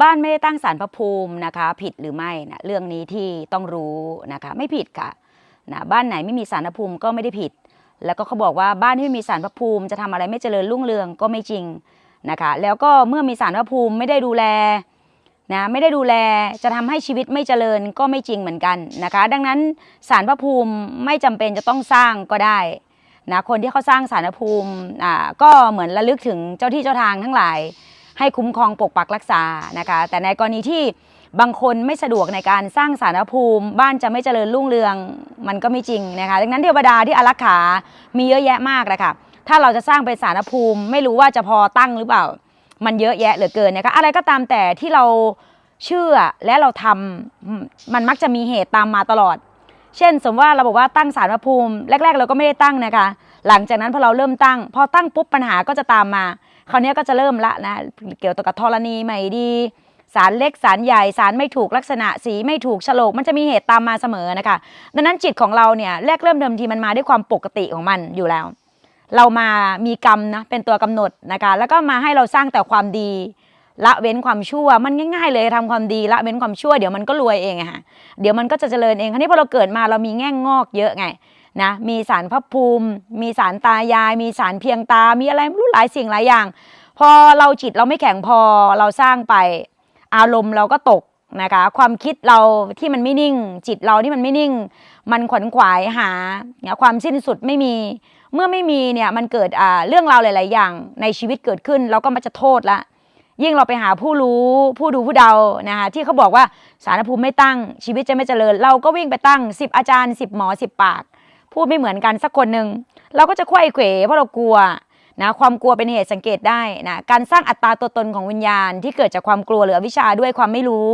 บ้านไม่ได้ตั้งสารพระภูมินะคะ ผิดหรือไม่นะเรื่องนี้ที่ต้องรู้นะคะ ไม่ผิดค่ะนะบ้านไหนไม่มีสารพระภูมิก็ไม่ได้ผิด แล้วก็เขาบอกว่าบ้านที่ไม่มีสารพระภูมิจะทำอะไรไม่เจริญรุ่งเรืองก็ไม่จริงนะคะ แล้วก็เมื่อมีสารพระภูมิไม่ได้ดูแลนะไม่ได้ดูแลจะทำให้ชีวิตไม่เจริญก็ไม่จริงเหมือนกันนะคะ ดังนั้นสารพระภูมิไม่จำเป็นจะต้องสร้างก็ได้นะคนที่เขาสร้างสารพะภูมิอ่าก็เหมือนระลึกถึงเจ้าที่เจ้าทางทั้งหลาย ให้คุ้มครองปกปักรักษานะคะ แต่ในกรณีที่บางคนไม่สะดวกในการสร้างสารภูมิ บ้านจะไม่เจริญรุ่งเรืองมันก็ไม่จริงนะคะดังนั้นเทวดาที่อารักขามีเยอะแยะมากเลยค่ะถ้าเราจะสร้างเป็นสารภูมิ ไม่รู้ว่าจะพอตั้งหรือเปล่า มันเยอะแยะเหลือเกินนะคะอะไรก็ตามแต่ที่เราเชื่อและเราทำมันมักจะมีเหตุตามมาตลอด เช่น สมมติว่าเราบอกว่าตั้งสารพระภูมิ แรก ๆ เราก็ไม่ได้ตั้งนะคะ หลังจากนั้นพอเราเริ่มตั้ง พอตั้งปุ๊บปัญหาก็จะตามมา คราวนี้ก็จะเริ่มละนะเกี่ยวกับธรณีไม่ดี สารเล็กสารใหญ่สารไม่ถูกลักษณะสีไม่ถูกฉลกมันจะมีเหตุตามมาเสมอนะคะ ดังนั้นจิตของเราเนี่ยแรกเริ่มเดิมทีมันมาด้วยความปกติของมันอยู่แล้ว เรามามีกรรมนะเป็นตัวกำหนดนะคะ แล้วก็มาให้เราสร้างแต่ความดีละเว้นความชั่วมันง่ายๆเลยทำความดีละเว้นความชั่วเดี๋ยวมันก็รวยเองอะค่ะเดี๋ยวมันก็จะเจริญเองคราวนี้พอเราเกิดมาเรามีแง่งงอกเยอะไง นะมีสารพระภูมิ มีสารตายาย มีสารเพียงตา มีอะไรไม่รู้หลายสิ่งหลายอย่าง พอเราจิตเราไม่แข็งพอเราสร้างไปอารมณ์เราก็ตกนะคะความคิดเราที่มันไม่นิ่ง จิตเราที่มันไม่นิ่ง มันขวนขวายหาเนี่ยความสิ้นสุดไม่มี เมื่อไม่มีเนี่ยมันเกิดอ่าเรื่องราวหลาย ๆ อย่างในชีวิตเกิดขึ้นเราก็มาจะโทษละยิ่งเราไปหาผู้รู้ผู้ดูผู้เดานะคะที่เขาบอกว่าสารภูมิไม่ตั้งชีวิตจะไม่เจริญ เราก็วิ่งไปตั้ง 10 อาจารย์ 10 หมอ 10 ปาก พูดไม่เหมือนกันสักคนหนึ่งเราก็จะควยเขวเพราะเรากลัวนะความกลัวเป็นเหตุสังเกตได้นะการสร้างอัตราตัวตนของวิญญาณที่เกิดจากความกลัวหรือวิชาด้วยความไม่รู้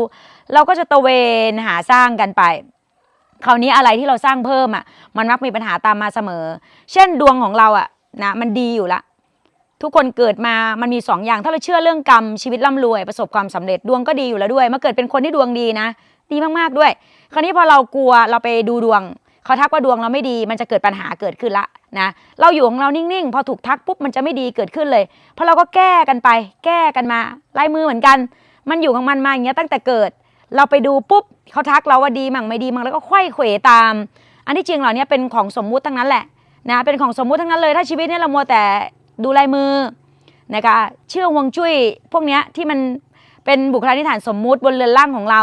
เราก็จะตะเวนหาสร้างกันไปคราวนี้อะไรที่เราสร้างเพิ่มอะมันมักมีปัญหาตามมาเสมอ เช่นดวงของเราอะนะมันดีอยู่ละทุกคนเกิดมามันมีสองอย่างถ้าเราเชื่อเรื่องกรรมชีวิตร่ำรวยประสบความสำเร็จดวงก็ดีอยู่แล้วด้วยมาเกิดเป็นคนที่ดวงดีนะ ดีมากๆด้วย คราวนี้พอเรากลัวเราไปดูดวง เขาทักว่าดวงเราไม่ดี มันจะเกิดปัญหาเกิดขึ้นละนะเราอยู่ของเรานิ่งๆ พอถูกทักปุ๊บมันจะไม่ดีเกิดขึ้นเลย เพราะเราก็แก้กันไป แก้กันมาลายมือเหมือนกัน มันอยู่ของมันมาอย่างเงี้ยตั้งแต่เกิด เราไปดูปุ๊บเขาทักเราว่าดีมั่งไม่ดีมั่งแล้วก็ไขว้เขวตาม อันที่จริงเหล่านี้เป็นของสมมุติทั้งนั้นแหละนะเป็นของสมมุติทั้งนั้นเลยถ้าชีวิตเนี่ยเรามัวแต่ดูลายมือนะคะเชื่อวงจุ้ยพวกเนี้ยที่มันเป็นบุคลาธิฐานสมมุติบนเรือนร่างของเรา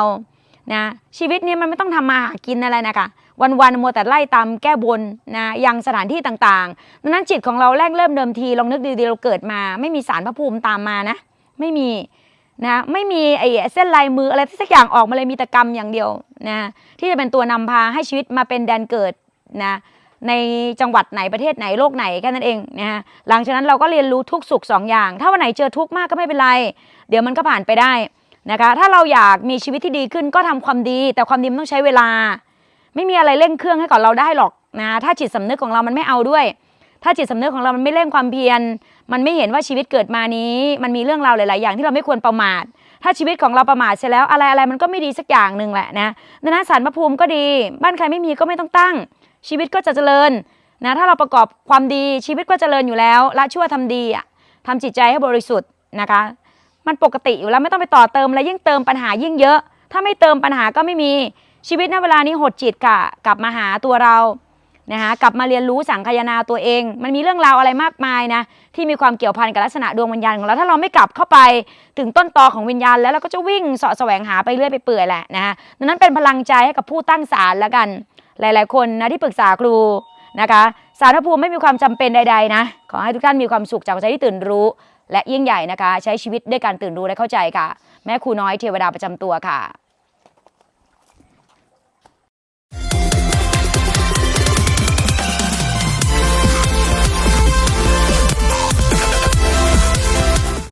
นะชีวิตนี้มันไม่ต้องทำมาหากินอะไรนะคะ วันๆมัวแต่ไล่ตามแก้บนนะยังสถานที่ต่างๆดังนั้นจิตของเราแรกเริ่มเดิมทีลองนึกดีๆเราเกิดมา ไม่มีสารพระภูมิตามมานะไม่มีนะไม่มีไอ้เส้นลายมืออะไรที่สักอย่างออกมาเลยมีแต่กรรมอย่างเดียวนะที่จะเป็นตัวนำพาให้ชีวิตมาเป็นแดนเกิดนะในจังหวัดไหนประเทศไหนโลกไหนแค่นั้นเองนะฮะหลังจากนั้นเราก็เรียนรู้ทุกสุขสองอย่าง ถ้าวันไหนเจอทุกข์มากก็ไม่เป็นไร เดี๋ยวมันก็ผ่านไปได้นะคะ ถ้าเราอยากมีชีวิตที่ดีขึ้นก็ทำความดี แต่ความดีมันต้องใช้เวลา ไม่มีอะไรเร่งเครื่องให้กับเราได้หรอกนะถ้าจิตสำนึกของเรามันไม่เอาด้วย ถ้าจิตสำนึกของเรามันไม่เร่งความเพียร มันไม่เห็นว่าชีวิตเกิดมานี้ มันมีเรื่องราวหลาย ๆ อย่างที่เราไม่ควรประมาท ถ้าชีวิตของเราประมาทเสร็จแล้วอะไรอะไรมันก็ไม่ดีสักอย่างหนึ่งแหละนะดังนั้นสารพระภูมิก็ดี บ้านใครไม่มีก็ไม่ต้องตั้ง ชีวิตก็จะเจริญนะถ้าเราประกอบความดีชีวิตก็เจริญอยู่แล้วละชั่วทำดีอะทำจิตใจให้บริสุทธิ์นะคะ มันปกติอยู่แล้วไม่ต้องไปต่อเติมอะไรยิ่งเติมปัญหายิ่งเยอะ ถ้าไม่เติมปัญหาก็ไม่มี ชีวิตณเวลานี้หดจิตค่ะกลับมาหาตัวเรานะคะกลับมาเรียนรู้สังคายนาตัวเอง มันมีเรื่องราวอะไรมากมายนะที่มีความเกี่ยวพันกับลักษณะดวงวิญญาณของเราถ้าเราไม่กลับเข้าไปถึงต้นตอของวิญญาณ แล้วเราก็จะวิ่งเสาะแสวงหาไปเรื่อยไปเปื่อยแหละนะคะดังนั้นเป็นพลังใจให้กับผู้ตั้งศาลแล้วกัน หลาย ๆ คนนะที่ปรึกษาครูนะคะสารพระภูมิไม่มีความจำเป็นใด ๆ นะ ขอให้ทุกท่านมีความสุขจากใจที่ตื่นรู้ และยิ่งใหญ่นะคะ ใช้ชีวิตด้วยการตื่นรู้และเข้าใจค่ะ แม่ครูน้อยเทวดาประจำตัวค่ะ